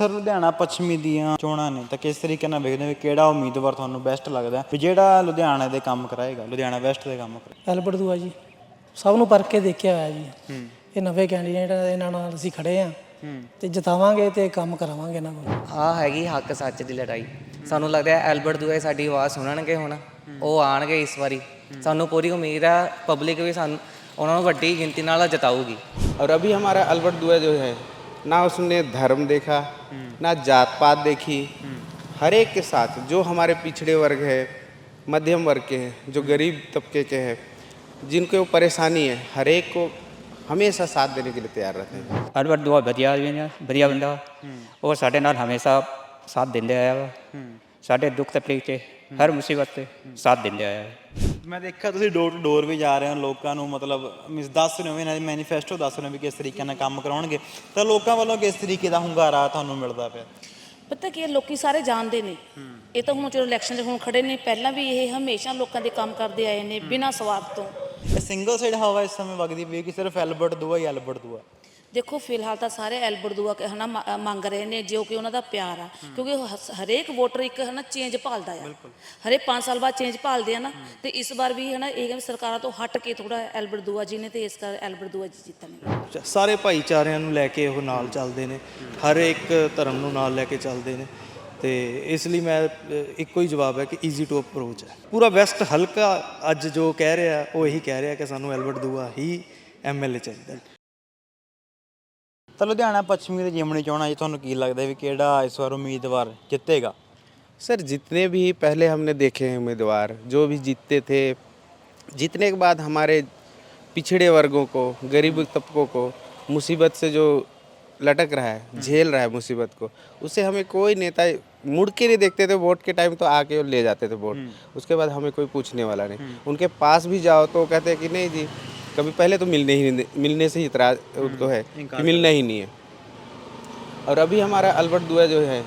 Sir Ludhiana ਪੱਛਮੀ ਦੀਆਂ ਚੋਣਾਂ ਨੇ ਤਾਂ ਕਿਸ ਤਰੀਕੇ ਨਾਲ ਵੇਖਦੇ ਹੋ ਵੀ ਕਿਹੜਾ ਉਮੀਦਵਾਰ ਤੁਹਾਨੂੰ ਬੈਸਟ ਲੱਗਦਾ ਵੀ ਜਿਹੜਾ ਲੁਧਿਆਣਾ ਦੇ ਕੰਮ ਕਰਾਏਗਾ ਲੁਧਿਆਣਾ ਵੈਸਟ ਦੇ ਕੰਮ ਕਰਾਏਗਾ ਐਲਬਰਟ ਦੂਆ ਜੀ ਸਭ ਨੂੰ ਪਰਖ ਕੇ ਦੇਖਿਆ ਹੋਇਆ ਜੀ ਇਹ ਨਵੇਂ ਕੈਂਡੀਡੇਟ ਆ, ਇਹਨਾਂ ਨਾਲ ਅਸੀਂ ਖੜੇ ਆ ਤੇ ਜਿਤਾਵਾਂਗੇ ਤੇ ਕੰਮ ਕਰਾਵਾਂਗੇ ਇਹਨਾਂ ਕੋਲ ਆ ਹੈਗੀ ਹੱਕ ਸੱਚ ਦੀ ਲੜਾਈ ਸਾਨੂੰ ਲੱਗਦਾ ਹੈ ਐਲਬਰਟ ਦੂਏ ਸਾਡੀ ਆਵਾਜ਼ ਸੁਣਨਗੇ ਹੁਣ ਉਹ ਆਣਗੇ ਇਸ ਵਾਰੀ ਸਾਨੂੰ ਪੂਰੀ ਉਮੀਦ ਹੈ ਪਬਲਿਕ ਵੀ ਸਾਨੂੰ ਉਹਨਾਂ ਨੂੰ ਵੱਡੀ ਗਿਣਤੀ ਨਾਲ ਜਿਤਾਊਗੀ और अभी हमारा अल्बर्ट दुआ जो है ना उसने धर्म देखा ना जात पात देखी हर एक के साथ जो हमारे पिछड़े वर्ग है मध्यम वर्ग के हैं जो गरीब तबके के हैं जिनको परेशानी है हर एक को हमेशा साथ देने के लिए तैयार रहते हैं ਅਲਬਰਟ ਦੁਆ ਵਧੀਆ ਆਦਮੀ ਨੇ ਵਧੀਆ ਬੰਦਾ ਉਹ ਸਾਡੇ ਨਾਲ ਹਮੇਸ਼ਾ ਸਾਥ ਦਿੰਦੇ ਆਇਆ ਵਾ ਸਾਡੇ ਦੁੱਖ ਤਕਲੀਫ 'ਚ ਹਰ ਮੁਸੀਬਤ ਤੇ ਸਾਥ ਦਿੰਦੇ ਆਇਆ। ਵਾ ਮੈਂ ਦੇਖਿਆ ਤੁਸੀਂ ਡੋਰ ਟੂ ਡੋਰ ਵੀ ਜਾ ਰਹੇ ਹੋ ਲੋਕਾਂ ਨੂੰ ਮਤਲਬ ਮਿਸ ਦੱਸ ਰਹੇ ਹੋ ਇਹਨਾਂ ਦੇ ਮੈਨੀਫੈਸਟੋ ਦੱਸ ਰਹੇ ਹੋ ਵੀ ਕਿਸ ਤਰੀਕੇ ਨਾਲ ਕੰਮ ਕਰਾਉਣਗੇ। ਤਾਂ ਲੋਕਾਂ ਵੱਲੋਂ ਕਿਸ ਤਰੀਕੇ ਦਾ ਹੁੰਗਾਰਾ ਤੁਹਾਨੂੰ ਮਿਲਦਾ ਪਿਆ? ਪਤਾ ਕੀ ਹੈ, ਲੋਕੀ ਸਾਰੇ ਜਾਣਦੇ ਨੇ। ਇਹ ਤਾਂ ਹੁਣ ਚਲੋ ਇਲੈਕਸ਼ਨ 'ਚ ਹੁਣ ਖੜੇ ਨੇ ਪਹਿਲਾਂ ਵੀ ਇਹ ਹਮੇਸ਼ਾ ਲੋਕਾਂ ਦੇ ਕੰਮ ਕਰਦੇ ਆਏ ਨੇ ਬਿਨਾਂ ਸਵਾਰਥ ਤੋਂ। ਸਿੰਗਲ ਸਾਈਡ ਹਵਾ ਇਸ ਸਮੇਂ ਵਗਦੀ ਪਈ ਹੈ ਕਿ ਸਿਰਫ ਐਲਬਰਟ ਦੂਆ ਹੀ ਐਲਬਰਟ ਦੂਆ। ਦੇਖੋ ਫਿਲਹਾਲ ਤਾਂ ਸਾਰੇ ਐਲਬਰਟ ਦੂਆ ਕਿ ਹਨਾ ਮ- ਮੰਗ ਰਹੇ ਨੇ ਜੋ ਕਿ ਉਹਨਾਂ ਦਾ ਪਿਆਰ ਆ। ਕਿਉਂਕਿ ਉਹ ਹਸ- ਹਰੇਕ ਵੋਟਰ ਇੱਕ ਹਨਾ ਚੇਂਜ ਭਾਲਦਾ ਆ। ਹਰੇਕ 5 ਸਾਲ ਬਾਅਦ ਚੇਂਜ ਭਾਲਦੇ ਆ ਨਾ ਤੇ ਇਸ ਵਾਰ ਵੀ ਹਨਾ ਇਹ ਸਰਕਾਰਾਂ ਤੋਂ ਹਟ ਕੇ ਥੋੜਾ ਐਲਬਰਟ ਦੂਆ ਜੀ ਨੇ ਤੇ ਇਸ ਕਰ ਐਲਬਰਟ ਦੂਆ ਜੀ ਜਿੱਤਣਗੇ ਚ- ਸਾਰੇ ਭਾਈਚਾਰਿਆਂ ਨੂੰ ਲੈ ਕੇ ਉਹ ਨਾਲ ਚੱਲਦੇ ਨੇ। ਹਰ ਇੱਕ ਧਰਮ ਨੂੰ ਨਾਲ ਲੈ ਕੇ ਚੱਲਦੇ ਨੇ। ਤੇ ਇਸ ਲਈ ਮੈਂ ਅ, ਇੱਕੋ ਹੀ ਜਵਾਬ ਹੈ ਕਿ ਈਜ਼ੀ ਟੂ ਅਪਰੋਚ ਹੈ। ਪੂਰਾ ਵੈਸਟ ਹਲਕਾ ਅੱਜ ਜੋ ਕਹਿ ਰਿਹਾ ਉਹ ਇਹੀ ਕਹਿ ਰਿਹਾ ਕਿ ਸਾਨੂੰ ਐਲਬਰਟ ਦੂਆ ਹੀ ਐਮਐਲਏ ਚਾਹੀਦਾ। ਤਾਂ ਲੁਧਿਆਣਾ ਪੱਛਮੀ ਦੇ ਜਿਮਣੀ ਚੋਣਾਂ 'ਚ ਤੁਹਾਨੂੰ ਕੀ ਲੱਗਦਾ ਵੀ ਕਿਹੜਾ ਇਸ ਵਾਰ ਉਮੀਦਵਾਰ ਜਿੱਤੇਗਾ सर जितने भी पहले हमने देखे हैं उम्मीदवार जो भी जीतते थे जीतने के बाद हमारे पिछड़े वर्गों को गरीब तबकों को मुसीबत से जो लटक रहा है झेल रहा है मुसीबत को उससे हमें कोई नेता मुड़ के नहीं देखते थे वोट के टाइम तो आके वो ले जाते थे वोट उसके बाद हमें कोई पूछने वाला नहीं उनके पास भी जाओ तो वो कहते हैं कि नहीं जी कभी पहले तो मिलने ही नहीं मिलने से ही इतराज तो है कि मिलना ही नहीं है। और अभी हमारा अल्बर्ट दुआ जो है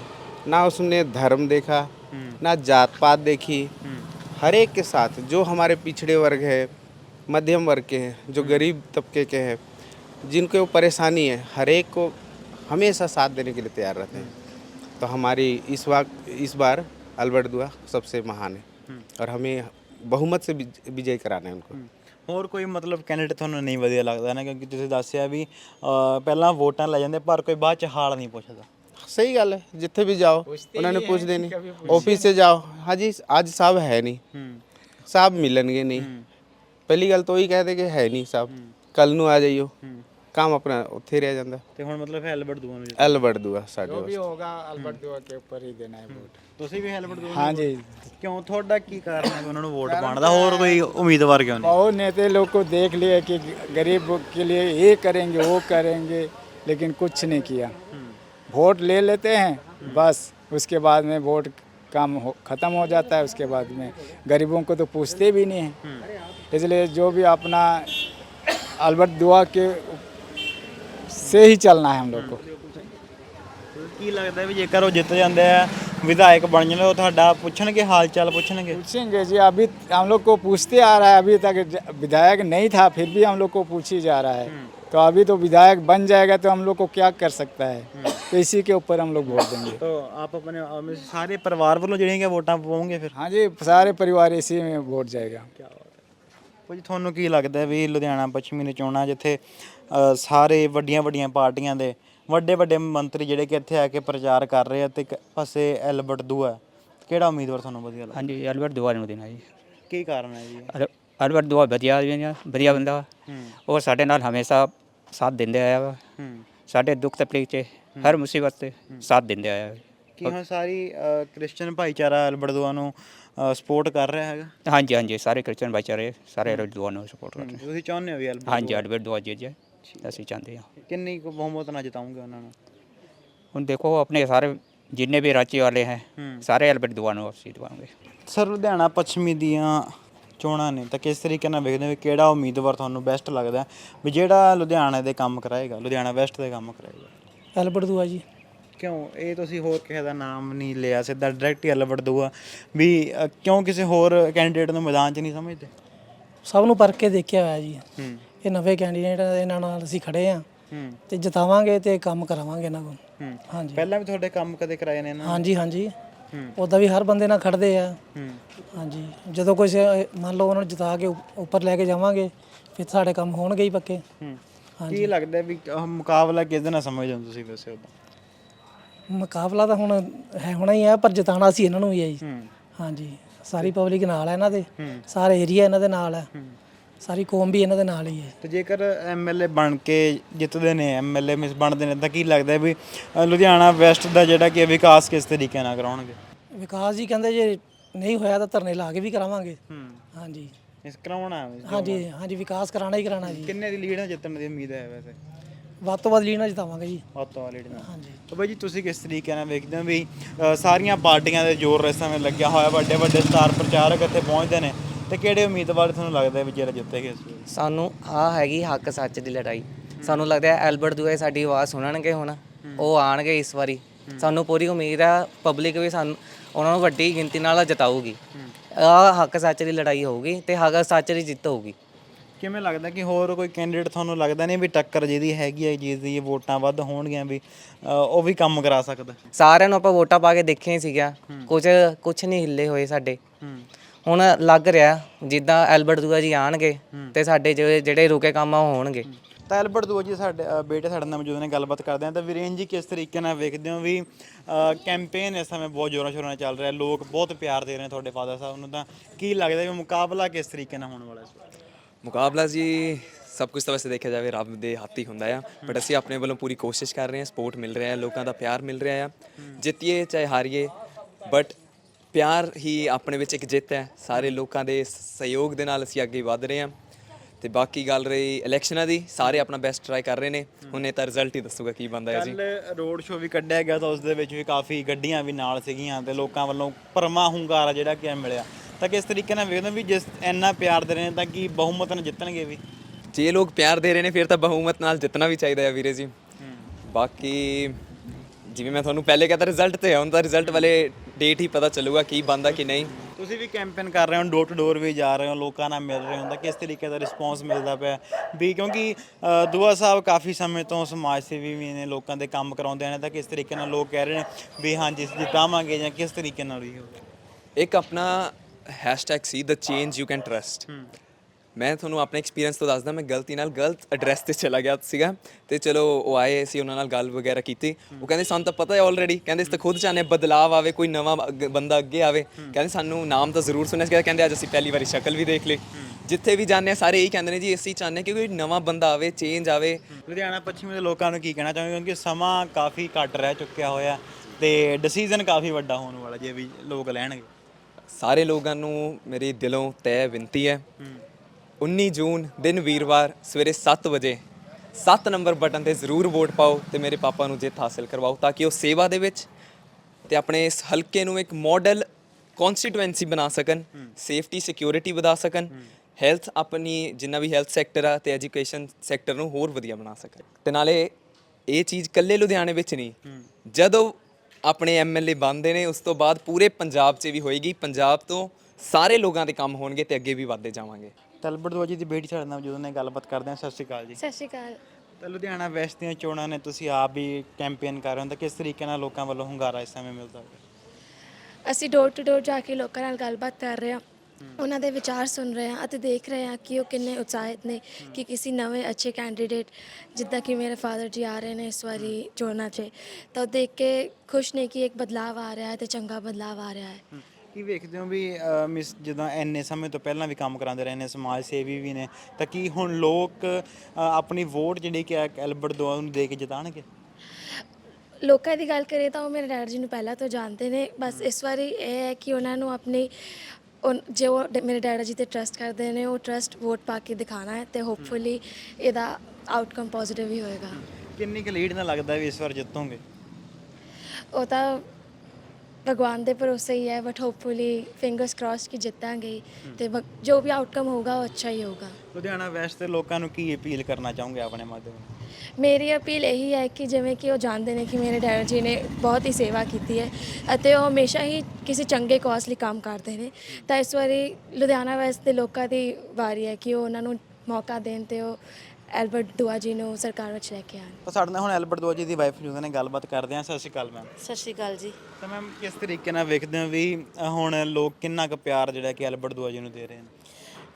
ना उसने धर्म देखा ना जात पात देखी हर एक के साथ जो हमारे पिछड़े वर्ग है मध्यम वर्ग के हैं जो गरीब तबके के हैं जिनको परेशानी है हर एक को हमेशा साथ देने के लिए तैयार रहते हैं। तो हमारी इस वक्त इस बार अल्बर्ट दुआ सबसे महान है। और हमें बहुमत से विजय कराना है उनको। ਹੋਰ ਕੋਈ ਮਤਲਬ ਕੈਂਡੀਡੇਟ ਤੁਹਾਨੂੰ ਨਹੀਂ ਵਧੀਆ ਲੱਗਦਾ ਨਾ ਕਿਉਂਕਿ ਤੁਸੀਂ ਦੱਸਿਆ ਵੀ ਅਹ, ਪਹਿਲਾਂ ਵੋਟਾਂ ਲੈ ਜਾਂਦੇ ਪਰ ਕੋਈ ਬਾਅਦ ਚ ਹਾਲ ਨਹੀਂ ਪੁੱਛਦਾ सही गल है जिथे भी जाओ उन्होंने पूछ देनी ऑफिस से जाओ हाँ जी आज साहब है नहीं साहब मिलनगे नहीं पहली गल तो ही कहते कि है नहीं साहब कल ਨੂੰ ਆ ਜਾਈਓ ਕੰਮ ਆਪਣਾ ਉੱਥੇ ਰਹਿ ਜਾਂਦਾ ਤੇ ਹੁਣ ਮਤਲਬ ਹੈਲਬਰਟ ਦੂਆ ਨੂੰ ਐਲਬਰਟ ਦੂਆ ਸਾਡੇ ਵਾਸਤੇ होगा अल्बर्ट दुआ के ऊपर ही देना है वोट ਤੁਸੀਂ ਵੀ ਹੈਲਬਰਟ ਦੂਆ हाँ जी ਕਿਉਂ ਤੁਹਾਡਾ ਕੀ ਕਾਰਨ ਹੈ ਵੀ ਉਹਨਾਂ ਨੂੰ ਵੋਟ ਪਾਉਣ ਦਾ ਹੋਰ ਕੋਈ ਉਮੀਦਵਾਰ ਕਿਉਂ ਨਹੀਂ बहुत नेता लोग को देख लिया कि गरीब के लिए ये करेंगे वो करेंगे लेकिन कुछ नहीं किया वोट ले लेते हैं बस उसके बाद में वोट काम हो ख़त्म हो जाता है उसके बाद में गरीबों को तो पूछते भी नहीं हैं इसलिए जो भी अपना अल्बर्ट दुआ के से ही चलना है हम लोग को ਕੀ ਲੱਗਦਾ ਵੀ ਜੇਕਰ ਉਹ ਜਿੱਤ ਜਾਂਦੇ ਆ ਵਿਧਾਇਕ ਬਣ ਜਾਂਦੇ ਉਹ ਤੁਹਾਡਾ ਪੁੱਛਣਗੇ ਹਾਲ ਚਾਲ ਪੁੱਛਣਗੇ पूछेंगे जी अभी हम लोग को पूछते आ रहा है अभी तक ज- विधायक नहीं था फिर भी हम लोग को पूछ ही जा रहा है तो अभी तो विधायक बन जाएगा तो हम लोग को क्या कर सकता है तो इसी के ऊपर हम लोग वोट देंगे तो आप अपने अपने ਸਾਰੇ ਪਰਿਵਾਰ ਵੱਲੋਂ ਜਿਹੜੀਆਂ ਵੋਟਾਂ ਪਾਉਂਗੇ ਫਿਰ हाँ जी सारे परिवार इसी में वोट जाएगा ਭਾਜੀ ਤੁਹਾਨੂੰ ਕੀ ਲੱਗਦਾ ਹੈ ਵੀ ਲੁਧਿਆਣਾ ਪੱਛਮੀ ਦੀ ਚੋਣਾਂ ਜਿੱਥੇ ਅ, ਸਾਰੇ ਵੱਡੀਆਂ ਵੱਡੀਆਂ ਪਾਰਟੀਆਂ ਦੇ ਵੱਡੇ ਵੱਡੇ ਮੰਤਰੀ ਜਿਹੜੇ ਕਿ ਇੱਥੇ ਆ ਕੇ ਪ੍ਰਚਾਰ ਕਰ ਰਹੇ ਆ ਤੇ ਇੱਕ ਪਾਸੇ ਐਲਬਰਟ ਦੂਆ। ਹੈ। ਕਿਹੜਾ ਉਮੀਦਵਾਰ ਤੁਹਾਨੂੰ ਵਧੀਆ ਲੱਗਦਾ? ਹਾਂਜੀ ਅਲਬਰਟ ਦੁਆ ਨੂੰ ਦੇਣਾ ਜੀ। ਕੀ ਕਾਰਨ ਹੈ ਜੀ? ਅਲਬਰਟ ਦੁਆ ਵਧੀਆ ਆਦਮੀ ਨੇ ਵਧੀਆ ਬੰਦਾ। ਉਹ ਸਾਡੇ ਨਾਲ ਹਮੇਸ਼ਾ ਸਾਥ ਦਿੰਦੇ ਆਇਆ ਵਾ। ਸਾਡੇ ਦੁੱਖ ਤਕਲੀਫ 'ਚ ਹਰ ਮੁਸੀਬਤ ਤੇ ਸਾਥ ਦਿੰਦੇ ਆਇਆ। ਵਾ। ਕੀ ਹੁਣ ਸਾਰੀ ਅ, ਕ੍ਰਿਸਚੀਅਨ ਭਾਈਚਾਰਾ ਐਲਬਰਟ ਦੂਆ ਨੂੰ ਸਪੋਰਟ ਕਰ ਰਿਹਾ ਹੈਗਾ? ਹਾਂਜੀ ਹਾਂਜੀ ਸਾਰੇ ਕ੍ਰਿਸਚਨ ਭਾਈਚਾਰੇ ਸਾਰੇ ਅਲਬਰਟ ਦੁਆ ਨੂੰ ਸਪੋਰਟ ਕਰਦੇ ਤੁਸੀਂ ਚਾਹੁੰਦੇ ਹੋ ਵੀ ਐਲਬਰਟ ਹਾਂਜੀ ਅਲਬਰਟ ਦੁਆ ਜੀ ਜੀ। ਅਸੀਂ ਚਾਹੁੰਦੇ ਹਾਂ। ਕਿੰਨੀ ਕੁ ਬਹੁਮਤ ਨਾਲ ਜਿਤਾਉਂਗੇ ਉਹਨਾਂ ਨੂੰ? ਹੁਣ ਦੇਖੋ ਆਪਣੇ ਸਾਰੇ ਜਿੰਨੇ ਵੀ ਰਾਂਚੀ ਵਾਲੇ ਹੈ ਸਾਰੇ ਅਲਬਰਟ ਦੁਆ ਨੂੰ ਅਸੀਂ ਦਵਾਂਗੇ। ਸਰ ਲੁਧਿਆਣਾ ਪੱਛਮੀ ਦੀਆਂ ਚੋਣਾਂ ਨੇ ਤਾਂ ਕਿਸ ਤਰੀਕੇ ਨਾਲ ਵੇਖਦੇ ਹੋ ਵੀ ਕਿਹੜਾ ਉਮੀਦਵਾਰ ਤੁਹਾਨੂੰ ਬੈਸਟ ਲੱਗਦਾ ਵੀ ਜਿਹੜਾ ਲੁਧਿਆਣਾ ਦੇ ਕੰਮ ਕਰਾਏਗਾ ਲੁਧਿਆਣਾ ਵੈਸਟ ਦੇ ਕੰਮ ਕਰਾਏਗਾ? ਐਲਬਰਟ ਦੂਆ ਜੀ। ਕਿਉਂ? ਇਹ ਤੁਸੀਂ ਹੋਰ ਕਿਸੇ ਦਾ ਨਾਮ ਨਹੀਂ ਲਿਆ ਸਿੱਧਾ ਡਾਇਰੈਕਟ ਹੀ ਐਲਬਰਟ ਦੂਆ। ਵੀ ਕਿਉਂ ਕਿਸੇ ਹੋਰ ਕੈਂਡੀਡੇਟ ਨੂੰ ਮੈਦਾਨ 'ਚ ਨਹੀਂ ਸਮਝਦੇ? ਸਭ ਨੂੰ ਪਰਖ ਕੇ ਦੇਖਿਆ ਹੋਇਆ ਜੀ। ਇਹ ਨਵੇਂ ਕੈਂਡੀਡੇਟ ਇਹਨਾਂ ਨਾਲ ਅਸੀਂ ਖੜੇ ਆ। ਤੇ ਜਿਤਾਵਾਂਗੇ ਤੇ ਕੰਮ ਕਰਾਵਾਂਗੇ ਇਹਨਾਂ ਕੋਲ। ਹਾਂਜੀ। ਪਹਿਲਾਂ ਵੀ ਤੁਹਾਡੇ ਕੰਮ ਕਦੇ ਕਰਾਏ ਨੇ ਇਹਨਾਂ? ਹਾਂਜੀ ਹਾਂਜੀ। ਉਦਾਂ ਵੀ ਹਰ ਬੰਦੇ ਨਾਲ ਖੜਦੇ ਆ। ਹਾਂਜੀ। ਜਦੋਂ ਕੋਈ ਸ- ਮੰਨ ਲਓ ਉਹਨਾਂ ਨੂੰ ਜਿਤਾ ਕੇ ਉਪ- ਉੱਪਰ ਲੈ ਕੇ ਜਾਵਾਂਗੇ ਫਿਰ ਸਾਡੇ ਕੰਮ ਹੋਣਗੇ ਹੀ ਪੱਕੇ। ਕੀ ਲੱਗਦਾ ਵੀ ਮੁਕਾਬਲਾ ਕਿਸ ਦੇ ਨਾਲ ਸਮਝਦੇ ਹੋ ਤੁਸੀਂ ਵੈਸੇ ਉਦੋਂ ਮੁਕਾਬਲਾ ਤਾਂ ਹੁਣ ਹੈ ਹੋਣਾ ਹੀ ਆ ਪਰ ਜਿਤਾਣਾ ਅਸੀਂ ਇਹਨਾਂ ਨੂੰ ਹੀ ਹੈ ਜੀ। ਹਾਂਜੀ। ਸਾਰੀ ਪਬਲਿਕ ਨਾਲ ਹੈ ਇਹਨਾਂ ਦੇ। ਸਾਰੇ ਏਰੀਆ ਇਹਨਾਂ ਦੇ ਨਾਲ ਹੈ। ਸਾਰੀ ਕੌਮ ਵੀ ਇਹਨਾਂ ਦੇ ਨਾਲ ਹੀ ਹੈ। ਤੇ ਜੇਕਰ ਐਮਐਲਏ ਬਣ ਕੇ ਜਿੱਤਦੇ ਨੇ ਐਮਐਲਏ ਮਿਸ ਬਣਦੇ ਨੇ ਤਾਂ ਕੀ ਲੱਗਦਾ ਵੀ ਅ, ਲੁਧਿਆਣਾ ਵੈਸਟ ਦਾ ਜਿਹੜਾ ਕਿ ਵਿਕਾਸ ਕਿਸ ਤਰੀਕੇ ਨਾਲ ਕਰਾਉਣਗੇ? ਵਿਕਾਸ ਜੀ ਕਹਿੰਦੇ ਜੇ ਨਹੀਂ ਹੋਇਆ ਤਾਂ ਧਰਨੇ ਲਾ ਕੇ ਵੀ ਕਰਾਵਾਂਗੇ। ਹਾਂਜੀ। ਇਸ ਕਰਾਉਣਾ ਹਾਂਜੀ ਹਾਂਜੀ ਵਿਕਾਸ ਕਰਾਣਾ ਹੀ ਕਰਾਣਾ ਜੀ। ਕਿੰਨੇ ਦੀ ਲੀਡ ਨਾਲ ਜਿੱਤਣ ਦੀ ਉਮੀਦ ਹੈ ਵੈਸੇ? ਵੱਧ ਤੋਂ ਵੱਧ ਲੀਡਰ ਜਿਤਾਵਾਂਗੇ ਜੀ। ਆਤੋ ਲੀਡ ਨਾਲ। ਹਾਂਜੀ। ਤਾਂ ਬਾਈ ਜੀ ਤੁਸੀਂ ਕਿਸ ਤਰੀਕੇ ਨਾਲ ਵੇਖਦੇ ਹੋ ਵੀ ਅ, ਸਾਰੀਆਂ ਪਾਰਟੀਆਂ ਦੇ ਜ਼ੋਰ ਇਸ ਸਮੇਂ ਲੱਗਿਆ ਹੋਇਆ ਵੱਡੇ ਵੱਡੇ ਸਟਾਰ ਪ੍ਰਚਾਰਕ ਇੱਥੇ ਪਹੁੰਚਦੇ ਨੇ। ਤੇ ਕਿਹੜੇ ਉਮੀਦਵਾਰ ਤੁਹਾਨੂੰ ਲੱਗਦਾ ਵੀ ਜਿਹੜਾ ਜਿੱਤੇਗਾ ਇਸ ਵੇਲੇ? ਸਾਨੂੰ ਆ ਹੈਗੀ ਹੱਕ ਸੱਚ ਦੀ ਲੜਾਈ। ਸਾਨੂੰ ਲੱਗਦਾ ਹੈ ਐਲਬਰਟ ਦੂਏ ਸਾਡੀ ਆਵਾਜ਼ ਸੁਣਨਗੇ ਹੁਣ। ਉਹ ਆਣਗੇ ਇਸ ਵਾਰੀ। ਸਾਨੂੰ ਪੂਰੀ ਉਮੀਦ ਹੈ ਪਬਲਿਕ ਵੀ ਸਾਨੂੰ ਉਹਨਾਂ ਨੂੰ ਵੱਡੀ ਗਿਣਤੀ ਨਾਲ ਜਿਤਾਊਗੀ। ਆ ਹੱਕ ਸੱਚ ਦੀ ਲੜਾਈ ਹੋਊਗੀ ਤੇ ਹੱਕ ਸੱਚ ਦੀ ਜਿੱਤ ਹੋਊਗੀ। ਕਿਵੇਂ ਲੱਗਦਾ ਕਿ ਹੋਰ ਕੋਈ ਕੈਂਡੀਡੇਟ ਤੁਹਾਨੂੰ ਲੱਗਦਾ ਨਹੀਂ ਵੀ ਟੱਕਰ ਜਿਹਦੀ ਹੈਗੀ ਹੈ ਜਿਸ ਦੀ ਵੋਟਾਂ ਵੱਧ ਹੋਣਗੀਆਂ ਵੀ ਅ, ਉਹ ਵੀ ਕੰਮ ਕਰਾ ਸਕਦਾ? ਸਾਰਿਆਂ ਨੂੰ ਆਪਾਂ ਵੋਟਾਂ ਪਾ ਕੇ ਦੇਖਿਆ ਹੀ ਸੀਗਾ ਕੁਝ ਕੁਝ ਨਹੀਂ ਹਿੱਲੇ ਹੋਏ ਸਾਡੇ। ਹੁਣ ਲੱਗ ਰਿਹਾ ਜਿੱਦਾਂ ਐਲਬਰਟ ਦੂਆ ਜੀ ਆਣਗੇ ਤੇ ਸਾਡੇ ਜਿਹੜੇ ਜਿਹੜੇ ਰੁਕੇ ਕੰਮ ਆ ਉਹ ਹੋਣਗੇ। ਤਾਂ ਐਲਬਰਟ ਦੂਆ ਜੀ ਸਾਡੇ ਅ, ਬੇਟੇ ਸਾਡੇ ਨਾਲ ਮੌਜੂਦ ਨੇ ਗੱਲਬਾਤ ਕਰਦੇ ਹਾਂ ਤਾਂ ਵੀਰੇਨ ਜੀ ਕਿਸ ਤਰੀਕੇ ਨਾਲ ਵੇਖਦੇ ਹੋ ਵੀ ਕੈਂਪੇਨ ਇਸ ਸਮੇਂ ਬਹੁਤ ਜ਼ੋਰਾਂ ਸ਼ੋਰਾਂ ਨਾਲ ਚੱਲ ਰਿਹਾ ਲੋਕ ਬਹੁਤ ਪਿਆਰ ਦੇ ਰਹੇ ਨੇ ਤੁਹਾਡੇ ਫਾਦਰ ਸਾਹਿਬ ਨੂੰ ਤਾਂ ਕੀ ਲੱਗਦਾ ਵੀ ਮੁਕਾਬਲਾ ਕਿਸ ਤਰੀਕੇ ਨਾਲ ਹੋਣ ਵਾਲਾ ਇਸ ਵਾਰ ਮੁਕਾਬਲਾ ਜੀ ਸਭ ਕੁਝ ਤਾਂ ਵੈਸੇ ਦੇਖਿਆ ਜਾਵੇ ਰੱਬ ਦੇ ਹੱਥ ਹੀ ਹੁੰਦਾ ਆ। ਬਟ ਅਸੀਂ ਆਪਣੇ ਵੱਲੋਂ ਪੂਰੀ ਕੋਸ਼ਿਸ਼ ਕਰ ਰਹੇ ਹਾਂ ਸਪੋਰਟ ਮਿਲ ਰਿਹਾ ਹੈ ਲੋਕਾਂ ਦਾ ਪਿਆਰ ਮਿਲ ਰਿਹਾ ਆ। ਜਿੱਤੀਏ ਚਾਹੇ ਹਾਰੀਏ ਬਟ ਪਿਆਰ ਹੀ ਆਪਣੇ ਵਿੱਚ ਇੱਕ ਜਿੱਤ ਹੈ। ਸਾਰੇ ਲੋਕਾਂ ਦੇ ਸਹਿਯੋਗ ਦੇ ਨਾਲ ਅਸੀਂ ਅੱਗੇ ਵਧ ਰਹੇ ਹਾਂ। ਤੇ ਬਾਕੀ ਗੱਲ ਰਹੀ ਇਲੈਕਸ਼ਨਾਂ ਦੀ ਸਾਰੇ ਆਪਣਾ ਬੈਸਟ ਟਰਾਈ ਕਰ ਰਹੇ ਨੇ। ਹੁਣ ਇਹ ਤਾਂ ਰਿਜ਼ਲਟ ਹੀ ਦੱਸੂਗਾ ਕੀ ਬਣਦਾ ਹੈ ਜੀ। ਕੱਲ ਰੋਡ ਸ਼ੋਅ ਵੀ ਕੱਢਿਆ ਗਿਆ ਤਾਂ ਉਸ ਦੇ ਵਿੱਚ ਵੀ ਕਾਫੀ ਗੱਡੀਆਂ ਵੀ ਨਾਲ ਸੀਗੀਆਂ ਤੇ ਲੋਕਾਂ ਵੱਲੋਂ ਪਰਮਾ ਹੁੰਗਾਰਾ ਜਿਹੜਾ ਕਿ ਮਿਲਿਆ। ਤਾਂ ਕਿਸ ਤਰੀਕੇ ਨਾਲ ਵੇਖਦੇ ਹੋ ਵੀ ਜਿਸ ਇੰਨਾ ਪਿਆਰ ਦੇ ਰਹੇ ਨੇ ਤਾਂ ਕੀ ਬਹੁਮਤ ਨਾਲ ਜਿੱਤਣਗੇ ਵੀ? ਜੇ ਲੋਕ ਪਿਆਰ ਦੇ ਰਹੇ ਨੇ ਫਿਰ ਤਾਂ ਬਹੁਮਤ ਨਾਲ ਜਿੱਤਣਾ ਵੀ ਚਾਹੀਦਾ ਹੈ ਵੀਰੇ ਜੀ। ਬਾਕੀ ਜਿਵੇਂ ਮੈਂ ਤੁਹਾਨੂੰ ਪਹਿਲੇ ਕਹਿੰਦਾ ਰਿਜ਼ਲਟ ਤੇ ਹੁਣ ਤਾਂ ਰਿਜ਼ਲਟ ਵਾਲੇ ਡੇਟ ਹੀ ਪਤਾ ਚੱਲੂਗਾ ਕੀ ਬਣਦਾ ਕਿ ਨਹੀਂ। ਤੁਸੀਂ ਵੀ ਕੈਂਪੇਨ ਕਰ ਰਹੇ ਹੋ ਡੋਰ ਟੂ ਡੋਰ ਵੀ ਜਾ ਰਹੇ ਹੋ ਲੋਕਾਂ ਨਾਲ ਮਿਲ ਰਹੇ ਹੋ ਤਾਂ ਕਿਸ ਤਰੀਕੇ ਦਾ ਰਿਸਪੌਂਸ ਮਿਲਦਾ ਪਿਆ? ਵੀ ਕਿਉਂਕਿ ਅ, ਦੁਆ ਸਾਹਿਬ ਕਾਫੀ ਸਮੇਂ ਤੋਂ ਸਮਾਜ ਸੇਵੀ ਵੀ ਨੇ ਲੋਕਾਂ ਦੇ ਕੰਮ ਕਰਾਉਂਦੇ ਨੇ ਤਾਂ ਕਿਸ ਤਰੀਕੇ ਨਾਲ ਲੋਕ ਕਹਿ ਰਹੇ ਨੇ ਵੀ ਹਾਂਜੀ ਅਸੀਂ ਜਿਤਾਵਾਂਗੇ ਜਾਂ ਕਿਸ ਤਰੀਕੇ ਨਾਲ ਵੀ ਹੋਵੇ ਇੱਕ ਆਪਣਾ hashtag C the change you can trust ਮੈਂ ਤੁਹਾਨੂੰ ਆਪਣੇ ਐਕਸਪੀਰੀਅੰਸ ਤੋਂ ਦੱਸਦਾ ਮੈਂ ਗਲਤੀ ਨਾਲ ਗਲਤ ਐਡਰੈਸ ਤੇ ਚਲਾ ਗਿਆ ਸੀਗਾ ਤੇ ਚਲੋ ਉਹ ਆਏ ਸੀ ਉਹਨਾਂ ਨਾਲ ਗੱਲ ਵਗੈਰਾ ਕੀਤੀ। ਉਹ ਕਹਿੰਦੇ ਸਾਨੂੰ ਤਾਂ ਪਤਾ ਹੈ ਆਲਰੇਡੀ ਕਹਿੰਦੇ ਇਸ ਤਾਂ ਖੁਦ ਚਾਹਨੇ ਬਦਲਾਵ ਆਵੇ ਕੋਈ ਨਵਾਂ ਅੱਗੇ- ਬੰਦਾ ਅੱਗੇ ਆਵੇ। ਕਹਿੰਦੇ ਸਾਨੂੰ ਨਾਮ ਤਾਂ ਜ਼ਰੂਰ ਸੁਣਿਆ ਸੀਗਾ। ਕਹਿੰਦੇ ਅੱਜ ਅਸੀਂ ਪਹਿਲੀ ਵਾਰੀ ਸ਼ਕਲ ਵੀ ਦੇਖ ਲਈ। ਜਿੱਥੇ ਵੀ ਜਾਂਦੇ ਹਾਂ ਸਾਰੇ ਇਹੀ ਕਹਿੰਦੇ ਨੇ ਜੀ ਅਸੀਂ ਚਾਹੁੰਦੇ ਹਾਂ ਕਿ ਕੋਈ ਨਵਾਂ ਬੰਦਾ ਆਵੇ ਚੇਂਜ ਆਵੇ। ਲੁਧਿਆਣਾ ਪੱਛਮੀ ਦੇ ਲੋਕਾਂ ਨੂੰ ਕੀ ਕਹਿਣਾ ਚਾਹੁੰਗੇ? ਕਿਉਂਕਿ ਸਮਾਂ ਕਾਫੀ ਘੱਟ ਰਹਿ ਚੁੱਕਿਆ ਹੋਇਆ ਤੇ ਡਿਸੀਜਨ ਕਾਫੀ ਵੱਡਾ ਹੋਣ ਵਾਲਾ ਜੇ ਵੀ ਲੋਕ ਲੈਣਗੇ। ਸਾਰੇ ਲੋਕਾਂ ਨੂੰ ਮੇਰੀ ਦਿਲੋਂ ਤਹਿ ਬੇਨਤੀ ਹੈ। 19 ਜੂਨ ਦਿਨ ਵੀਰਵਾਰ ਸਵੇਰੇ 7 ਵਜੇ। 7 ਨੰਬਰ ਬਟਨ ਤੇ ਜ਼ਰੂਰ ਵੋਟ ਪਾਓ ਤੇ ਮੇਰੇ ਪਾਪਾ ਨੂੰ ਜਿੱਤ ਹਾਸਲ ਕਰਵਾਓ ਤਾਂ ਕਿ ਉਹ ਸੇਵਾ ਦੇ ਵਿੱਚ ਤੇ ਆਪਣੇ ਇਸ ਹਲਕੇ ਨੂੰ ਇੱਕ ਮਾਡਲ ਕਨਸਟੀਟੂਐਂਸੀ ਬਣਾ ਸਕਣ ਸੇਫਟੀ ਸਿਕਿਉਰਿਟੀ ਵਧਾ ਸਕਣ ਹੈਲਥ ਆਪਣੀ ਜਿੰਨਾ ਵੀ ਹੈਲਥ ਸੈਕਟਰ ਆ ਤੇ ਐਜੂਕੇਸ਼ਨ ਸੈਕਟਰ ਨੂੰ ਹੋਰ ਵਧੀਆ ਬਣਾ ਸਕਣ। ਤੇ ਨਾਲੇ ਇਹ ਚੀਜ਼ ਕੱਲੇ ਲੁਧਿਆਣੇ ਵਿੱਚ ਨਹੀਂ, ਜਦੋਂ ਆਪਣੇ ਐਮਐਲਏ ਬਣਦੇ ਨੇ ਉਸ ਤੋਂ ਬਾਅਦ ਪੂਰੇ ਪੰਜਾਬ 'ਚ ਵੀ ਹੋਏਗੀ, ਪੰਜਾਬ ਤੋਂ ਸਾਰੇ ਲੋਕਾਂ ਦੇ ਕੰਮ ਹੋਣਗੇ ਤੇ ਅੱਗੇ ਵੀ ਵਧਦੇ ਜਾਵਾਂਗੇ। ਤਲਬੜ ਦਵਾਜੀ ਦੀ ਬੇਟੀ ਸਾਡੇ ਨਾਲ ਜਦੋਂ ਨੇ ਗੱਲਬਾਤ ਕਰਦੇ ਹਾਂ। ਸਤਿ ਸ਼੍ਰੀ ਅਕਾਲ ਜੀ। ਸਤਿ ਸ਼੍ਰੀ ਅਕਾਲ। ਤਾਂ ਲੁਧਿਆਣਾ ਵੈਸਟ ਦੀਆਂ ਚੋਣਾਂ ਨੇ ਤੁਸੀਂ ਆਪ ਵੀ ਕੈਂਪੇਨ ਕਰ ਰਹੇ ਹੋ ਤਾਂ ਕਿਸ ਤਰੀਕੇ ਨਾਲ ਲੋਕਾਂ ਵੱਲੋਂ ਹੁੰਗਾਰਾ ਇਸ ਸਮੇਂ ਮਿਲਦਾ ਹੈ ਅਸੀਂ ਡੋਰ ਟੂ ਡੋਰ ਜਾ ਕੇ ਲੋਕਾਂ ਨਾਲ ਗੱਲਬਾਤ ਕਰ ਰਹੇ ਹਾਂ। ਉਹਨਾਂ ਦੇ ਵਿਚਾਰ ਸੁਣ ਰਹੇ ਹਾਂ ਅਤੇ ਦੇਖ ਰਹੇ ਹਾਂ ਕਿ ਉਹ ਕਿੰਨੇ ਉਤਸ਼ਾਹਿਤ ਨੇ ਕਿ ਕਿਸੇ ਨਵੇਂ ਅੱਛੇ ਕੈਂਡੀਡੇਟ ਜਿੱਦਾਂ ਕਿ ਮੇਰੇ ਫਾਦਰ ਜੀ ਆ ਰਹੇ ਨੇ ਇਸ ਵਾਰੀ ਚੋਣਾਂ 'ਚ ਤਾਂ ਉਹ ਦੇਖ ਕੇ ਖੁਸ਼ ਨੇ ਕਿ ਇੱਕ ਬਦਲਾਅ ਆ ਰਿਹਾ ਹੈ ਤੇ ਚੰਗਾ ਬਦਲਾਅ ਆ ਰਿਹਾ ਹੈ। ਕੀ ਵੇਖਦੇ ਹੋ ਵੀ ਮਿਸ ਜਦੋਂ ਐਨੇ ਸਮੇਂ ਤੋਂ ਪਹਿਲਾਂ ਵੀ ਕੰਮ ਕਰਾਉਂਦੇ ਰਹੇ ਨੇ ਸਮਾਜ ਸੇਵੀ ਵੀ ਨੇ ਤਾਂ ਕੀ ਹੁਣ ਲੋਕ ਆਪਣੀ ਵੋਟ ਜਿਹੜੀ ਕਿ ਐਲਬਰਟ ਦਵਾ ਨੂੰ ਦੇ ਕੇ ਜਿਤਾਣਗੇ ਲੋਕਾਂ ਦੀ ਗੱਲ ਕਰੀਏ ਤਾਂ ਉਹ ਮੇਰੇ ਡੈਡ ਜੀ ਨੂੰ ਪਹਿਲਾਂ ਤੋਂ ਜਾਣਦੇ ਨੇ। ਬਸ ਇਸ ਵਾਰੀ ਇਹ ਹੈ ਕਿ ਉਹਨਾਂ ਨੂੰ ਆਪਣੀ ਉਨ- ਜੋ ਡ- ਮੇਰੇ ਡੈਡਾ ਜੀ ਤੇ ਟਰਸਟ ਕਰਦੇ ਨੇ ਉਹ ਟਰਸਟ ਵੋਟ ਪਾ ਕੇ ਦਿਖਾਣਾ ਹੈ ਤੇ ਹੋਪਫੁਲੀ ਇਹਦਾ ਆਊਟਕਮ ਪੋਜ਼ਿਟਿਵ ਹੀ ਹੋਏਗਾ। ਕਿੰਨੀ ਕੁ ਲੀਡ ਨਾਲ ਲੱਗਦਾ ਵੀ ਇਸ ਵਾਰ ਜਿੱਤੋਗੇ? ਉਹ ਤਾਂ ਭਗਵਾਨ ਦੇ ਭਰੋਸੇ ਹੀ ਹੈ ਬਟ ਹੋਪਫੁਲੀ ਫਿੰਗਰਸ ਕ੍ਰਾਸਡ ਕਿ ਜਿੱਤਾਂਗੇ ਤੇ ਬਕ- ਜੋ ਵੀ ਆਊਟਕਮ ਹੋਊਗਾ ਉਹ ਅੱਛਾ ਹੀ ਹੋਊਗਾ। ਲੁਧਿਆਣਾ ਵੈਸਟ ਦੇ ਲੋਕਾਂ ਨੂੰ ਕੀ ਅਪੀਲ ਕਰਨਾ ਚਾਹੋਗੇ ਆਪਣੇ ਮਾਧਿਅਮ ਨਾਲ? ਮੇਰੀ ਅਪੀਲ ਇਹੀ ਹੈ ਕਿ ਜਿਵੇਂ ਕਿ ਉਹ ਜਾਣਦੇ ਨੇ ਕਿ ਮੇਰੇ ਡੈਡ ਜੀ ਨੇ ਬਹੁਤ ਹੀ ਸੇਵਾ ਕੀਤੀ ਹੈ ਅਤੇ ਉਹ ਹਮੇਸ਼ਾ ਹੀ ਕਿਸੇ ਚੰਗੇ ਕੌਜ਼ ਲਈ ਕੰਮ ਕਰਦੇ ਨੇ। ਤਾਂ ਇਸ ਵਾਰੀ ਲੁਧਿਆਣਾ ਵੈਸਟ ਦੇ ਲੋਕਾਂ ਦੀ ਵਾਰੀ ਹੈ ਕਿ ਉਹ ਉਹਨਾਂ ਨੂੰ ਮੌਕਾ ਦੇਣ ਤੇ ਉਹ ਐਲਬਰਟ ਦੁਆ ਜੀ ਨੂੰ ਸਰਕਾਰ ਵਿੱਚ ਲੈ ਕੇ ਆਉਣ। ਤਾਂ ਸਾਡੇ ਨਾਲ ਹੁਣ ਐਲਬਰਟ ਦੂਆ ਜੀ ਦੀ ਵਾਈਫ ਜੁਦੇ ਨੇ ਗੱਲਬਾਤ ਕਰਦੇ ਹਾਂ। ਸਤਿ ਸ਼੍ਰੀ ਅਕਾਲ ਮੈਮ। ਸਤਿ ਸ਼੍ਰੀ ਅਕਾਲ ਜੀ। ਤਾਂ ਮੈਮ ਕਿਸ ਤਰੀਕੇ ਨਾਲ ਵੇਖਦੇ ਹੋ ਵੀ ਹੁਣ ਲੋਕ ਕਿੰਨਾ ਕੁ ਪਿਆਰ ਜਿਹੜਾ ਕਿ ਐਲਬਰਟ ਦੂਆ ਜੀ ਨੂੰ ਦੇ ਰਹੇ ਨੇ?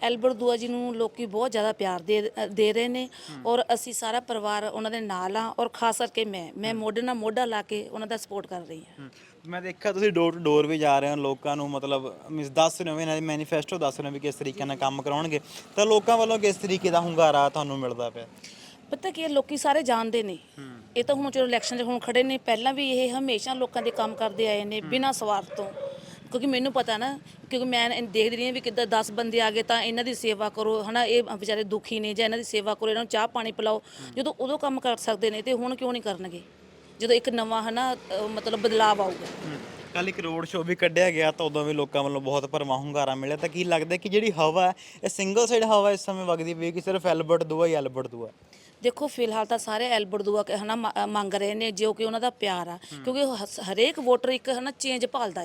ਐਲਬਰਟ ਦੂਆ ਜੀ ਨੂੰ ਲੋਕੀ ਬਹੁਤ ਜ਼ਿਆਦਾ ਪਿਆਰ ਦੇ ਦੇ ਰਹੇ ਨੇ ਔਰ ਅਸੀਂ ਸਾਰਾ ਪਰਿਵਾਰ ਉਹਨਾਂ ਦੇ ਨਾਲ ਆ ਔਰ ਖਾਸ ਕਰਕੇ ਮੈਂ ਮੈਂ ਮੋਢੇ ਨਾਲ ਮੋਢਾ ਲਾ ਕੇ ਉਹਨਾਂ ਦਾ ਸਪੋਰਟ ਕਰ ਰਹੀ ਹਾਂ। ਮੈਂ ਦੇਖਿਆ ਤੁਸੀਂ ਡੋਰ ਟੂ ਡੋਰ ਵੀ ਜਾ ਰਹੇ ਹੋ ਲੋਕਾਂ ਨੂੰ ਮਤਲਬ ਮਿਸ ਦੱਸ ਰਹੇ ਹੋ ਇਹਨਾਂ ਦੀ ਮੈਨੀਫੈਸਟੋ ਦੱਸ ਰਹੇ ਹੋ ਵੀ ਕਿਸ ਤਰੀਕੇ ਨਾਲ ਕੰਮ ਕਰਾਉਣਗੇ। ਤਾਂ ਲੋਕਾਂ ਵੱਲੋਂ ਕਿਸ ਤਰੀਕੇ ਦਾ ਹੁੰਗਾਰਾ ਤੁਹਾਨੂੰ ਮਿਲਦਾ ਪਿਆ? ਪਤਾ ਕੀ ਹੈ ਲੋਕੀ ਸਾਰੇ ਜਾਣਦੇ ਨੇ। ਇਹ ਤਾਂ ਹੁਣ ਚਲੋ ਇਲੈਕਸ਼ਨ 'ਚ ਹੁਣ ਖੜੇ ਨੇ ਪਹਿਲਾਂ ਵੀ ਇਹ ਹਮੇਸ਼ਾ ਲੋਕਾਂ ਦੇ ਕੰਮ ਕਰਦੇ ਆਏ ਨੇ ਬਿਨਾਂ ਸਵਾਰਥ ਤੋਂ। ਕਿਉਂਕਿ ਮੈਨੂੰ ਪਤਾ ਨਾ ਕਿਉਂਕਿ ਮੈਂ ਇਹ ਦੇਖਦੀ ਰਹੀ ਹਾਂ ਵੀ ਕਿੱਦਾਂ 10 ਬੰਦੇ ਆ ਗਏ ਤਾਂ ਇਹਨਾਂ ਦੀ ਸੇਵਾ ਕਰੋ ਹਨਾ ਇਹ ਵਿਚਾਰੇ ਦੁਖੀ ਨੇ ਜਾਂ ਇਹਨਾਂ ਦੀ ਸੇਵਾ ਕਰੋ ਇਹਨਾਂ ਨੂੰ ਚਾਹ ਪਾਣੀ ਪਿਲਾਓ। ਜਦੋਂ ਉਦੋਂ ਕੰਮ ਕਰ ਸਕਦੇ ਨੇ ਤੇ ਹੁਣ ਕਿਉਂ ਨਹੀਂ ਕਰਨਗੇ? ਜਦੋਂ ਇੱਕ ਨਵਾਂ ਹਨਾ ਅ, ਮਤਲਬ ਬਦਲਾਵ ਆਊਗਾ। ਕੱਲ ਇੱਕ ਰੋਡ ਸ਼ੋਅ ਵੀ ਕੱਢਿਆ ਗਿਆ ਤਾਂ ਉਦੋਂ ਵੀ ਲੋਕਾਂ ਵੱਲੋਂ ਬਹੁਤ ਭਰਵਾਂ ਹੁੰਗਾਰਾ ਮਿਲਿਆ। ਤਾਂ ਕੀ ਲੱਗਦਾ ਕਿ ਜਿਹੜੀ ਹਵਾ ਹੈ ਇਹ ਸਿੰਗਲ ਸਾਈਡ ਹਵਾ ਇਸ ਸਮੇਂ ਵਗਦੀ ਪਈ ਹੈ ਕਿ ਸਿਰਫ ਐਲਬਰਟ ਦੂਆ ਹੀ ਐਲਬਰਟ ਦੂਆ ਦੇਖੋ ਫਿਲਹਾਲ ਤਾਂ ਸਾਰੇ ਐਲਬਰਟ ਦੂਆ ਕ- ਹਨਾ ਮ- ਅ, ਮੰਗ ਰਹੇ ਨੇ ਜੋ ਕਿ ਉਹਨਾਂ ਦਾ ਪਿਆਰ ਆ। ਕਿਉਂਕਿ ਉਹ ਹਸ- ਹਰੇਕ ਵੋਟਰ ਇੱਕ ਹਨਾ ਚੇਂਜ ਭਾਲਦਾ ਆ।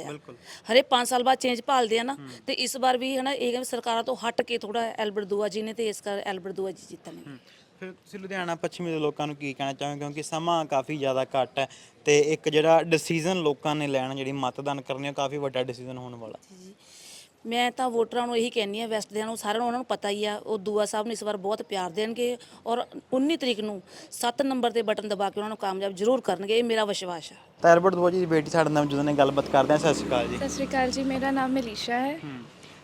ਹਰੇ 5 ਸਾਲ ਬਾਅਦ ਚੇਂਜ ਭਾਲਦੇ ਆ ਨਾ ਤੇ ਇਸ ਵਾਰ ਵੀ ਹਨਾ ਇਹ ਸਰਕਾਰਾਂ ਤੋਂ ਹਟ ਕੇ ਥੋੜਾ ਐਲਬਰਟ ਦੂਆ ਜੀ ਨੇ ਤੇ ਇਸ ਕਰ ਐਲਬਰਟ ਦੂਆ ਜੀ ਜਿੱਤਣਗੇ। ਫਿਰ ਤੁਸੀਂ ਲੁਧਿਆਣਾ ਪੱਛਮੀ ਦੇ ਲੋਕਾਂ ਨੂੰ ਕੀ ਕਹਿਣਾ ਚਾਹੋਗੇ? ਕਿਉਂਕਿ ਸਮਾਂ ਕਾਫੀ ਜ਼ਿਆਦਾ ਘੱਟ ਹੈ ਤੇ ਇੱਕ ਜਿਹੜਾ ਡਿਸੀਜਨ ਲੋਕਾਂ ਨੇ ਲੈਣਾ ਜਿਹੜੀ ਮਤਦਾਨ ਕਰਨੀ ਉਹ ਕਾਫੀ ਵੱਡਾ ਡਿਸੀਜਨ ਹੋਣ ਵਾਲਾ। ਮੈਂ ਤਾਂ ਵੋਟਰਾਂ ਨੂੰ ਇਹੀ ਕਹਿੰਨੀ ਆ ਵੈਸਟ ਦਿਆਂ ਨੂੰ ਸਾਰਿਆਂ ਨੂੰ ਉਹਨਾਂ ਨੂੰ ਪਤਾ ਹੀ ਆ ਉਹ ਦੂਆ ਸਾਹਿਬ ਨੂੰ ਇਸ ਵਾਰ ਬਹੁਤ ਪਿਆਰ ਦੇਣਗੇ ਔਰ 19 ਤਰੀਕ ਨੂੰ 7 ਨੰਬਰ ਤੇ ਬਟਨ ਦਬਾ ਕੇ ਉਹਨਾਂ ਨੂੰ ਕਾਮਯਾਬ ਜ਼ਰੂਰ ਕਰਨਗੇ ਇਹ ਮੇਰਾ ਵਿਸ਼ਵਾਸ ਆ। ਤਾਂ ਐਲਬਰਟ ਜੀ ਦੀ ਬੇਟੀ ਸਾਡੇ ਨਾਲ ਜਦੋਂ ਨੇ ਗੱਲਬਾਤ ਕਰਦੇ ਆ ਸਤਿ ਸ਼੍ਰੀ ਅਕਾਲ ਜੀ। ਸਤਿ ਸ਼੍ਰੀ ਅਕਾਲ ਜੀ ਮੇਰਾ ਨਾਮ ਮਲੀਸ਼ਾ ਹੈ।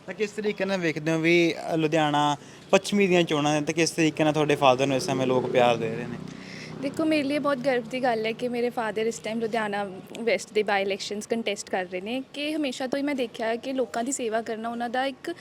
ਤਾਂ ਕਿਸ ਤਰੀਕੇ ਨਾਲ ਵੇਖਦੇ ਹੋ ਵੀ ਅ, ਲੁਧਿਆਣਾ ਪੱਛਮੀ ਦੀਆਂ ਚੋਣਾਂ ਨੇ ਤੇ ਕਿਸ ਤਰੀਕੇ ਨਾਲ ਤੁਹਾਡੇ ਫਾਦਰ ਨੂੰ ਇਸ ਸਮੇਂ ਲੋਕ ਪਿਆਰ ਦੇ ਰਹੇ ਨੇ? ਦੇਖੋ ਮੇਰੇ ਲਈ ਬਹੁਤ ਗਰਵ ਦੀ ਗੱਲ ਹੈ ਕਿ ਮੇਰੇ ਫਾਦਰ ਇਸ ਟਾਈਮ ਲੁਧਿਆਣਾ ਵੈਸਟ ਦੇ ਬਾਈ ਇਲੈਕਸ਼ਨਸ ਕੰਟੈਸਟ ਕਰ ਰਹੇ ਨੇ ਕਿ ਹਮੇਸ਼ਾ ਤੋਂ ਹੀ ਮੈਂ ਦੇਖਿਆ ਹੈ ਕਿ ਲੋਕਾਂ ਦੀ ਸੇਵਾ ਕਰਨਾ ਉਹਨਾਂ ਦਾ ਇੱਕ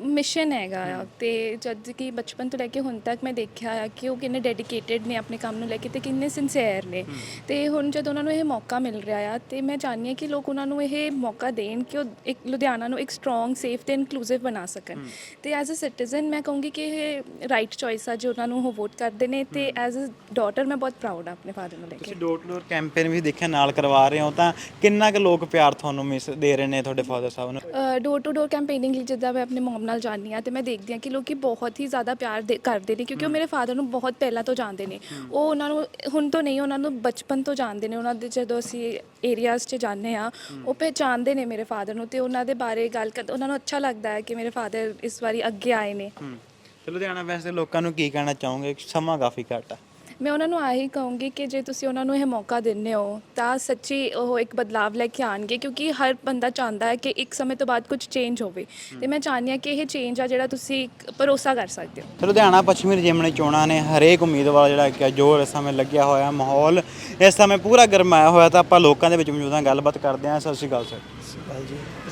ਮਿਸ਼ਨ ਹੈਗਾ ਆ। ਤੇ ਜਦ ਕਿ ਬਚਪਨ ਤੋਂ ਲੈ ਕੇ ਹੁਣ ਤੱਕ ਮੈਂ ਦੇਖਿਆ ਆ ਕਿ ਉਹ ਕਿੰਨੇ ਡੈਡੀਕੇਟਿਡ ਨੇ ਆਪਣੇ ਕੰਮ ਨੂੰ ਲੈ ਕੇ ਤੇ ਕਿੰਨੇ ਸਿੰਸੀਅਰ ਨੇ। ਤੇ ਹੁਣ ਜਦ ਉਹਨਾਂ ਨੂੰ ਇਹ ਮੌਕਾ ਮਿਲ ਰਿਹਾ ਆ ਤੇ ਮੈਂ ਚਾਹੁੰਦੀ ਹਾਂ ਕਿ ਲੋਕ ਉਹਨਾਂ ਨੂੰ ਇਹ ਮੌਕਾ ਦੇਣ ਕਿ ਉਹ ਇੱਕ ਲੁਧਿਆਣਾ ਨੂੰ ਇੱਕ ਸਟਰੋਂਗ ਸੇਫ ਤੇ ਇਨਕਲੂਸਿਵ ਬਣਾ ਸਕਣ। ਤੇ ਐਜ਼ ਅ ਸਿਟੀਜ਼ਨ ਮੈਂ ਕਹੂੰਗੀ ਕਿ ਇਹ ਰਾਈਟ ਚੋਇਸ ਆ ਜੋ ਉਹਨਾਂ ਨੂੰ ਉਹ ਵੋਟ ਕਰਦੇ ਨੇ ਤੇ ਐਜ਼ ਅ ਡਾਟਰ ਮੈਂ ਬਹੁਤ ਪ੍ਰਾਊਡ ਆ ਆਪਣੇ ਫਾਦਰ ਨੂੰ ਲੈ ਕੇ। ਤੁਸੀਂ ਡੋਰ ਟੂ ਡੋਰ ਕੈਂਪੇਨ ਵੀ ਦੇਖਿਆ ਨਾਲ ਕਰਵਾ ਰਹੇ ਹੋ ਤਾਂ ਕਿੰਨਾ ਕੁ ਲੋਕ ਪਿਆਰ ਤੁਹਾਨੂੰ ਮਿਸ ਦੇ ਰਹੇ ਨੇ ਤੁਹਾਡੇ ਫਾਦਰ ਸਾਹਿਬ ਨੂੰ? ਡੋਰ ਟੂ ਡੋਰ ਕੈਂਪੇਨਿੰਗ ਲਈ ਜਿੱਦਾਂ ਮੈਂ ਆਪਣੇ ਮਮ ਨਾਲ ਜਾਂਦੀ ਹਾਂ ਤੇ ਮੈਂ ਦੇਖਦੀ ਹਾਂ ਕਿ ਲੋਕੀ ਬਹੁਤ ਹੀ ਜ਼ਿਆਦਾ ਪਿਆਰ ਦੇ- ਕਰਦੇ ਨੇ ਕਿਉਂਕਿ ਉਹ ਮੇਰੇ ਫਾਦਰ ਨੂੰ ਬਹੁਤ ਪਹਿਲਾਂ ਤੋਂ ਜਾਣਦੇ ਨੇ। ਉਹ ਉਹਨਾਂ ਨੂੰ ਹੁਣ ਤੋਂ ਨਹੀਂ ਉਹਨਾਂ ਨੂੰ ਬਚਪਨ ਤੋਂ ਜਾਣਦੇ ਨੇ। ਉਹਨਾਂ ਦੇ ਜਦੋਂ ਅਸੀਂ ਏਰੀਆਜ਼ 'ਚ ਜਾਂਦੇ ਆ ਉਹ ਪਹਿਚਾਣਦੇ ਨੇ ਮੇਰੇ ਫਾਦਰ ਨੂੰ ਤੇ ਉਹਨਾਂ ਦੇ ਬਾਰੇ ਗੱਲ ਕਰ ਉਹਨਾਂ ਨੂੰ ਅੱਛਾ ਲੱਗਦਾ ਹੈ ਕਿ ਮੇਰੇ ਫਾਦਰ ਇਸ ਵਾਰੀ ਅੱਗੇ ਆਏ ਨੇ। ਤੇ ਲੁਧਿਆਣਾ ਵੈਸੇ ਲੋਕਾਂ ਨੂੰ ਕੀ ਕਹਿਣਾ ਚਾਹੋਗੇ? ਸਮਾਂ ਕਾਫੀ ਘੱਟ ਹੈ ਮੈਂ ਉਹਨਾਂ ਨੂੰ ਆਹੀ ਕਹੂੰਗੀ ਕਿ ਜੇ ਤੁਸੀਂ ਉਹਨਾਂ ਨੂੰ ਇਹ ਮੌਕਾ ਦਿੰਦੇ ਹੋ ਤਾਂ ਸੱਚੀ ਉਹ ਇੱਕ ਬਦਲਾਵ ਲੈ ਕੇ ਆਣਗੇ ਕਿਉਂਕਿ ਹਰ ਬੰਦਾ ਚਾਹੁੰਦਾ ਹੈ ਕਿ ਇੱਕ ਸਮੇਂ ਤੋਂ ਬਾਅਦ ਕੁਝ ਚੇਂਜ ਹੋਵੇ। ਤੇ ਮੈਂ ਚਾਹੁੰਦੀ ਹਾਂ ਕਿ ਇਹ ਚੇਂਜ ਆ ਜਿਹੜਾ ਤੁਸੀਂ ਭਰੋਸਾ ਕਰ ਸਕਦੇ ਹੋ। ਲੁਧਿਆਣਾ ਪੱਛਮੀ ਜਿਮਣੀ ਚੋਣਾਂ ਨੇ ਹਰੇਕ ਉਮੀਦਵਾਰ ਜਿਹੜਾ ਕਿ ਜੋਰ ਇਸ ਸਮੇਂ ਲੱਗਿਆ ਹੋਇਆ ਮਾਹੌਲ ਇਸ ਸਮੇਂ ਪੂਰਾ ਗਰਮਾਇਆ ਹੋਇਆ ਤਾਂ ਆਪਾਂ ਲੋਕਾਂ ਦੇ ਵਿੱਚ ਮੌਜੂਦ ਹਾਂ ਗੱਲਬਾਤ ਕਰਦੇ ਹਾਂ। ਸਤਿ ਸ਼੍ਰੀ ਅਕਾਲ ਸਰ।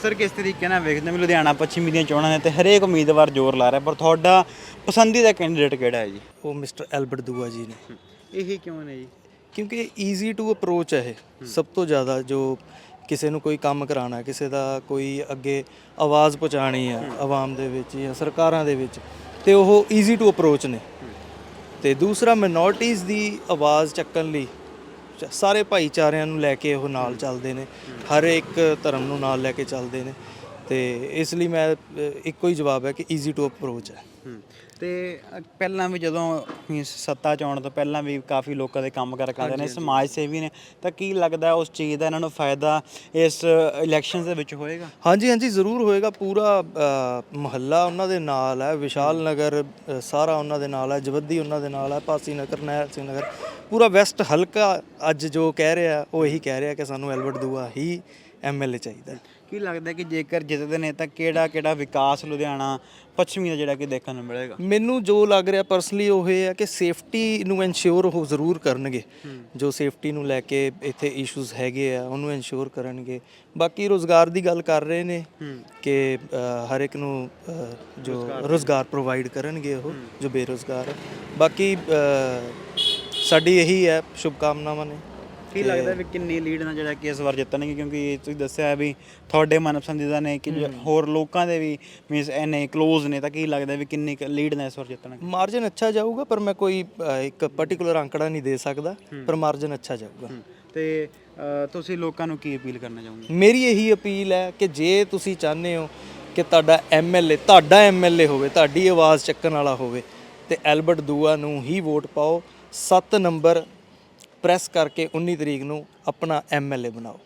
ਸਰ ਕਿਸ ਤਰੀਕੇ ਨਾਲ ਵੇਖਦੇ ਹੋ ਵੀ ਲੁਧਿਆਣਾ ਪੱਛਮੀ ਦੀਆਂ ਚੋਣਾਂ ਨੇ ਤੇ ਹਰੇਕ ਉਮੀਦਵਾਰ ਜ਼ੋਰ ਲਾ ਰਿਹਾ ਪਰ ਤੁਹਾਡਾ ਪਸੰਦੀਦਾ ਕੈਂਡੀਡੇਟ ਕਿਹੜਾ ਹੈ ਜੀ? ਉਹ ਮਿਸਟਰ ਐਲਬਰਟ ਦੂਆ ਜੀ ਨੇ। ਇਹੀ ਕਿਉਂ ਨੇ ਜੀ? ਕਿਉਂਕਿ ਈਜ਼ੀ ਟੂ ਅਪਰੋਚ ਹੈ ਇਹ। ਸਭ ਤੋਂ ਜ਼ਿਆਦਾ ਜੋ ਕਿਸੇ ਨੂੰ ਕੋਈ ਕੰਮ ਕਰਾਉਣਾ ਕਿਸੇ ਦਾ ਕੋਈ ਅੱਗੇ ਆਵਾਜ਼ ਪਹੁੰਚਾਣੀ ਹੈ ਆਵਾਮ ਦੇ ਵਿੱਚ ਜਾਂ ਸਰਕਾਰਾਂ ਦੇ ਵਿੱਚ ਤੇ ਉਹ ਈਜ਼ੀ ਟੂ ਅਪਰੋਚ ਨੇ। ਤੇ ਦੂਸਰਾ ਮਿਨੋਰਟੀਜ਼ ਦੀ ਆਵਾਜ਼ ਚੱਕਣ ਲਈ ਸਾਰੇ ਭਾਈਚਾਰਿਆਂ ਨੂੰ ਲੈ ਕੇ ਉਹ ਨਾਲ ਚੱਲਦੇ ਨੇ। ਹਰ ਇੱਕ ਧਰਮ ਨੂੰ ਨਾਲ ਲੈ ਕੇ ਚੱਲਦੇ ਨੇ। ਤੇ ਇਸ ਲਈ ਮੈਂ ਅ, ਇੱਕੋ ਹੀ ਜਵਾਬ ਹੈ ਕਿ ਈਜ਼ੀ ਟੂ ਅਪਰੋਚ ਹੈ। ਤੇ ਅ, ਪਹਿਲਾਂ ਵੀ ਜਦੋਂ means ਸੱਤਾ ਚ ਆਉਣ ਤੋਂ ਪਹਿਲਾਂ ਵੀ ਕਾਫੀ ਲੋਕਾਂ ਦੇ ਕੰਮ ਕਰ ਕਰਦੇ ਨੇ ਸਮਾਜ ਸੇਵੀ ਨੇ ਤਾਂ ਕੀ ਲੱਗਦਾ ਉਸ ਚੀਜ਼ ਦਾ ਇਹਨਾਂ ਨੂੰ ਫਾਇਦਾ ਇਸ ਇਲੈਕਸ਼ਨਸ ਦੇ ਵਿੱਚ ਹੋਏਗਾ? ਹਾਂਜੀ ਹਾਂਜੀ ਜ਼ਰੂਰ ਹੋਏਗਾ। ਪੂਰਾ ਮਹੱਲਾ ਉਹਨਾਂ ਦੇ ਨਾਲ ਹੈ ਵਿਸ਼ਾਲ ਨਗਰ ਅ, ਸਾਰਾ ਉਹਨਾਂ ਦੇ ਨਾਲ ਹੈ ਜਵੱਦੀ ਉਹਨਾਂ ਦੇ ਨਾਲ ਹੈ ਪਾਸੀ ਨਗਰ ਨਹਿਰ ਸਿੰਘ ਨਗਰ। ਪੂਰਾ ਵੈਸਟ ਹਲਕਾ ਅੱਜ ਜੋ ਕਹਿ ਰਿਹਾ ਉਹ ਇਹੀ ਕਹਿ ਰਿਹਾ ਕਿ ਸਾਨੂੰ ਐਲਬਰਟ ਦੂਆ ਹੀ ਐਮਐਲਏ ਚਾਹੀਦਾ ਹੈ। ਕੀ ਲੱਗਦਾ ਕਿ ਜੇਕਰ ਜਿੱਤਦੇ ਨੇ ਤਾਂ ਕਿਹੜਾ ਕਿਹੜਾ ਵਿਕਾਸ ਲੁਧਿਆਣਾ ਪੱਛਮੀ ਦਾ ਜਿਹੜਾ ਕਿ ਦੇਖਣ ਨੂੰ ਮਿਲੇਗਾ? ਮੈਨੂੰ ਜੋ ਲੱਗ ਰਿਹਾ ਪਰਸਨਲੀ ਉਹ ਇਹ ਹੈ ਕਿ ਸੇਫਟੀ ਨੂੰ ਇਨਸ਼ੋਰ ਉਹ ਜ਼ਰੂਰ ਕਰਨਗੇ। ਜੋ ਸੇਫਟੀ ਨੂੰ ਲੈ ਕੇ ਇੱਥੇ ਇਸ਼ੂਜ਼ ਹੈਗੇ ਆ ਉਹਨੂੰ ਇਨਸ਼ੋਰ ਕਰਨਗੇ। ਬਾਕੀ ਰੋਜ਼ਗਾਰ ਦੀ ਗੱਲ ਕਰ ਰਹੇ ਨੇ ਕਿ ਹਰ ਇੱਕ ਨੂੰ ਜੋ ਰੋਜ਼ਗਾਰ ਪ੍ਰੋਵਾਈਡ ਕਰਨਗੇ ਉਹ ਜੋ ਬੇਰੋਜ਼ਗਾਰ ਬਾਕੀ ਸਾਡੀ ਇਹੀ ਹੈ ਸ਼ੁਭਕਾਮਨਾਵਾਂ ਨੇ। ਕੀ ਲੱਗਦਾ ਵੀ ਕਿੰਨੀ ਲੀਡ ਨਾਲ ਜਿਹੜਾ ਕਿ ਇਸ ਵਾਰ ਜਿੱਤਣਗੇ? ਕਿਉਂਕਿ ਤੁਸੀਂ ਦੱਸਿਆ ਹੈ ਵੀ ਤੁਹਾਡੇ ਮਨਪਸੰਦੀਦਾ ਨੇ ਕਿ ਜੋ ਹੋਰ ਲੋਕਾਂ ਦੇ ਵੀ ਮੀਨਸ ਐਨੇ ক্লোਜ਼ ਨੇ ਤਾਂ ਕੀ ਲੱਗਦਾ ਵੀ ਕਿੰਨੀ ਲੀਡ ਨਾਲ ਇਸ ਵਾਰ ਜਿੱਤਣਗੇ? ਮਾਰਜਨ ਅੱਛਾ ਜਾਊਗਾ ਪਰ ਮੈਂ ਕੋਈ ਅ, ਇੱਕ ਪਾਰਟਿਕੂਲਰ ਅੰਕੜਾ ਨਹੀਂ ਦੇ ਸਕਦਾ ਪਰ ਮਾਰਜਨ ਅੱਛਾ ਜਾਊਗਾ। ਤੇ ਅ, ਤੁਸੀਂ ਲੋਕਾਂ ਨੂੰ ਕੀ ਅਪੀਲ ਕਰਨਾ ਚਾਹੋਗੇ? ਮੇਰੀ ਇਹੀ ਅਪੀਲ ਹੈ ਕਿ ਜੇ ਤੁਸੀਂ ਚਾਹੁੰਦੇ ਹੋ ਕਿ ਤੁਹਾਡਾ ਐਮਐਲਏ ਤੁਹਾਡਾ ਐਮਐਲਏ ਹੋਵੇ ਤੁਹਾਡੀ ਆਵਾਜ਼ ਚੱਕਣ ਵਾਲਾ ਹੋਵੇ ਤੇ ਐਲਬਰਟ ਦੂਆ ਨੂੰ ਹੀ ਵੋਟ ਪਾਓ। 7 ਨੰਬਰ ਪ੍ਰੈਸ ਕਰਕੇ 19 ਤਰੀਕ ਨੂੰ ਆਪਣਾ ਐਮਐਲਏ ਬਣਾਓ।